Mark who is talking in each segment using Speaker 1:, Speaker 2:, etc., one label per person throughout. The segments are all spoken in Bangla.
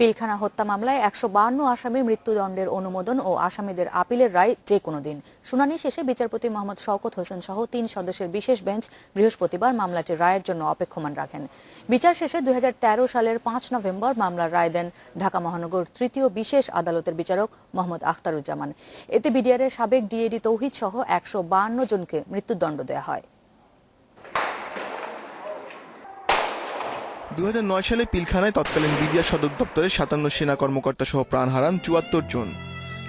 Speaker 1: পিলখানা হত্যা মামলায় একশো বাহান্ন আসামির মৃত্যুদণ্ডের অনুমোদন ও আসামিদের আপিলের রায় যে কোনো দিন। শুনানি শেষে বিচারপতি মোহাম্মদ শওকত হোসেন সহ তিন সদস্যের বিশেষ বেঞ্চ বৃহস্পতিবার মামলাটির রায়ের জন্য অপেক্ষমান রাখেন। বিচার শেষে দুই হাজার তেরো সালের পাঁচ নভেম্বর মামলার রায় দেন ঢাকা মহানগর তৃতীয় বিশেষ আদালতের বিচারক মোহাম্মদ আখতারুজ্জামান। এতে বিডিআরের সাবেক ডিএডি তৌহিদ সহ একশো বাহান্ন জনকে মৃত্যুদণ্ড দেওয়া হয়।
Speaker 2: দু হাজার নয় সালে পিলখানায় তৎকালীন বিডিআর সদর দপ্তরে সাতান্ন সেনা কর্মকর্তা সহ প্রাণ হারান চুয়াত্তর জন।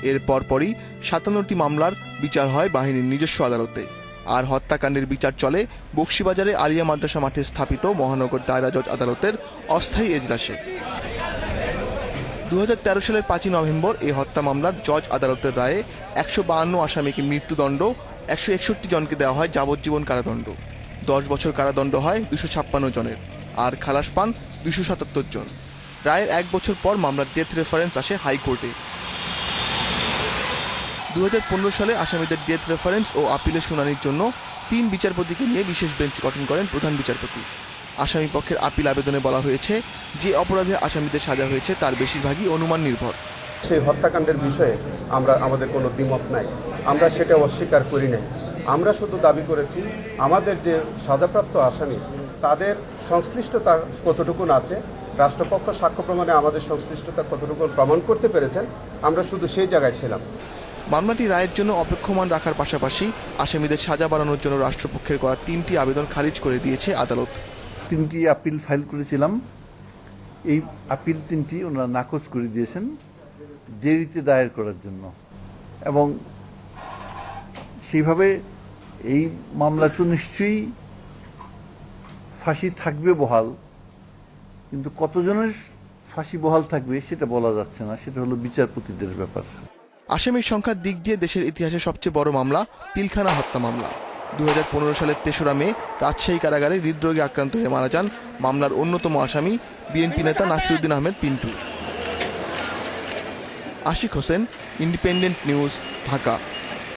Speaker 2: এর পরপরই সাতান্নটি মামলার বিচার হয় বাহিনীর নিজস্ব আদালতে। আর হত্যাকাণ্ডের বিচার চলে বক্সিবাজারে আলিয়া মাদ্রাসা মাঠে স্থাপিত মহানগর দায়রা জজ আদালতের অস্থায়ী এজলাসে। দু হাজার তেরো সালের পাঁচই নভেম্বর এই হত্যা মামলার জজ আদালতের রায়ে একশো বাহান্ন আসামিকে মৃত্যুদণ্ড, একশো একষট্টি জনকে দেওয়া হয় যাবজ্জীবন কারাদণ্ড। দশ বছর কারাদণ্ড হয় দুশো ছাপ্পান্ন জনের। আর খালাস পান দুশো সাতাত্তর জন। রায়ের এক বছর পর মামলার ডেথ রেফারেন্স আসে হাইকোর্টে। দুহাজার পনেরো সালে আসামিদের ডেথ রেফারেন্স ও আপিলের শুনানির জন্য তিন বিচারপতিকে নিয়ে বিশেষ বেঞ্চ গঠন করেন প্রধান বিচারপতি। আসামি পক্ষের আপিল আবেদনে বলা হয়েছে, যে অপরাধে আসামিদের সাজা হয়েছে তার বেশিরভাগই অনুমান নির্ভর।
Speaker 3: সেই হত্যাকাণ্ডের বিষয়ে আমরা, আমাদের কোনো দ্বিমত নাই। আমরা সেটা অস্বীকার করি নাই। আমরা শুধু দাবি করেছি, আমাদের যে সাজাপ্রাপ্ত আসামি তাদের সংশ্লিষ্টতা কতটুকুন আছে রাষ্ট্রপক্ষ সাক্ষ্য প্রমাণে আমাদের সংশ্লিষ্টতা কতটুকু প্রমাণ করতে পেরেছেন আমরা শুধু সেই জায়গায় ছিলাম।
Speaker 2: মামলাটি রায়ের জন্য অপেক্ষমান রাখার পাশাপাশি আসামিদের সাজা বাড়ানোর জন্য রাষ্ট্রপক্ষের করা তিনটি আবেদন খারিজ করে দিয়েছে আদালত।
Speaker 4: তিনটি আপিল ফাইল করেছিলাম। এই আপিল তিনটি ওনারা নাকচ করে দিয়েছেন দেরিতে দায়ের করার জন্য। এবং সেইভাবে এই মামলা তো নিশ্চয়ই ফাঁসি থাকবে বহাল, কিন্তু কতজনের ফাঁসি বহাল থাকবে সেটা বলা যাচ্ছে না, সেটা হলো বিচারপতিদের ব্যাপার।
Speaker 2: আসামির সংখ্যার দিক দিয়ে দেশের ইতিহাসে সবচেয়ে বড় মামলা পিলখানা হত্যা মামলা। দু হাজার পনেরো সালের তেসরা মে রাজশাহী কারাগারে হৃদরোগে আক্রান্ত হয়ে মারা যান মামলার অন্যতম আসামি বিএনপি নেতা Nasiruddin Ahmed Pintu. Ashiq Hossain, independent news, Dhaka.